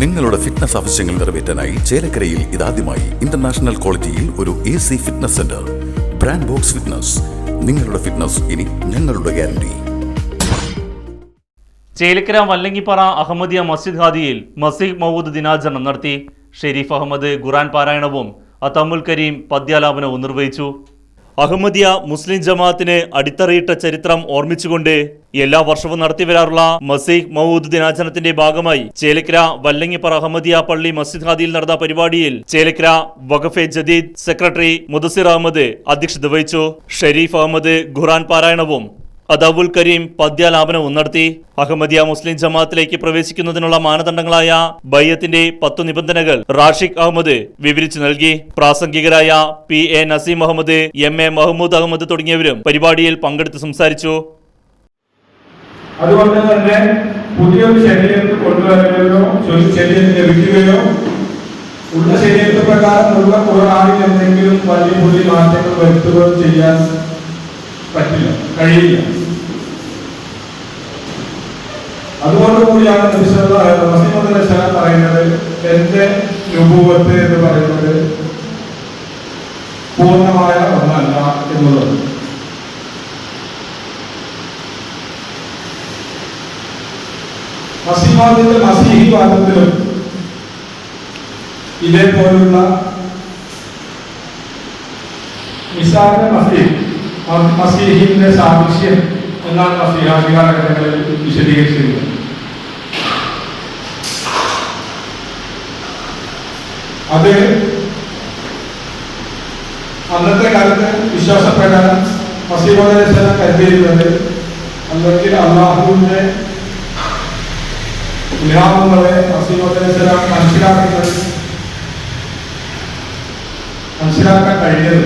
നിങ്ങളുടെ ഫിറ്റ്നസ് ആവശ്യങ്ങൾ നിറവേറ്റാനായി ചേലക്കരയിൽ ഇതാദ്യമായി ഇന്റർനാഷണൽ ക്വാളിറ്റിയിൽ ഒരു A C fitness centre brand box fitness നിങ്ങളുടെ ഫിറ്റ്നസ് ഇനി ഞങ്ങളുടെ ഗ്യാരണ്ടി ചേലക്കര വല്ലങ്ങിപ്പാറ അഹമ്മദിയ മസ്ജിദ് ഹാദിയിൽ മസീഹ് മൗദ് ദിനാചരണം നടത്തി. ഷെരീഫ് അഹമ്മദ് ഖുറാൻ പാരായണവും അതമുൽ കരീം പദ്യാലാപനവും നിർവഹിച്ചു. അഹമ്മദിയ മുസ്ലിം ജമാഅത്തിന് അടിത്തറയിട്ട ചരിത്രം ഓർമ്മിച്ചുകൊണ്ട് എല്ലാ വർഷവും നടത്തിവരാറുള്ള മസീഹ് മൗദ് ദിനാചരണത്തിന്റെ ഭാഗമായി ചേലക്കര വല്ലങ്ങിപ്പറ അഹമ്മദിയ പള്ളി മസ്ജിദ് ഹാദിയിൽ നടന്ന പരിപാടിയിൽ ചേലക്കര വഖഫെ ജദീദ് സെക്രട്ടറി മുദസിർ അഹമ്മദ് അധ്യക്ഷത വഹിച്ചു. ഷെരീഫ് അഹമ്മദ് ഖുറാൻ പാരായണവും അദാവുൽ കരീം പദ്യാലാപനവും നടത്തി അഹമ്മദിയ മുസ്ലിം ജമാഅത്തിലേക്ക് പ്രവേശിക്കുന്നതിനുള്ള മാനദണ്ഡങ്ങളായ ബയ്യത്തിന്റെ പത്തു നിബന്ധനകൾ റാഷിഖ് അഹമ്മദ് വിവരിച്ചു നൽകി. പ്രാസംഗികരായ P A Naseem Ahmed M A Mahmood Ahmed തുടങ്ങിയവരും പരിപാടിയിൽ പങ്കെടുത്ത് സംസാരിച്ചു. അതുകൊണ്ട് തന്നെ പുതിയൊരു ശരീരത്തിൽ കൊണ്ടുവരികയോ ശരീരം ലഭിക്കുകയോ ഉള്ള ശരീരത്തെ പ്രകാരമുള്ള ഖുർആനിൽ എന്തെങ്കിലും വലിയ പുതിയ മാറ്റങ്ങൾ വരുത്തുകയോ ചെയ്യാൻ പറ്റില്ല കഴിയില്ല. അതുകൊണ്ട് കൂടിയാണ് മസീമുദ്ദീൻ പറയുന്നത് എന്റെ രൂപത്ത് എന്ന് പറയുന്നത് പൂർണമായ ഒന്നല്ല എന്നുള്ളത്. മസീമാദിന്റെ മസീഹിവാദത്തിലും ഇതേപോലുള്ള നിസാര മസീഹ് മസീഹിന്റെ സാദൃശ്യം എന്നാണ് മസീഹാധികാര ഘട്ടങ്ങളിൽ വിശദീകരിച്ചിരുന്നത് അത് അന്നത്തെ കാലത്ത് വിശ്വാസപ്രകാരം മസീമോദന കരുതിയിരുന്നത് അല്ലെങ്കിൽ അള്ളാഹുവിന്റെ വിരാമങ്ങളെ അസീമോദനം മനസ്സിലാക്കുന്നത് മനസ്സിലാക്കാൻ കഴിഞ്ഞത്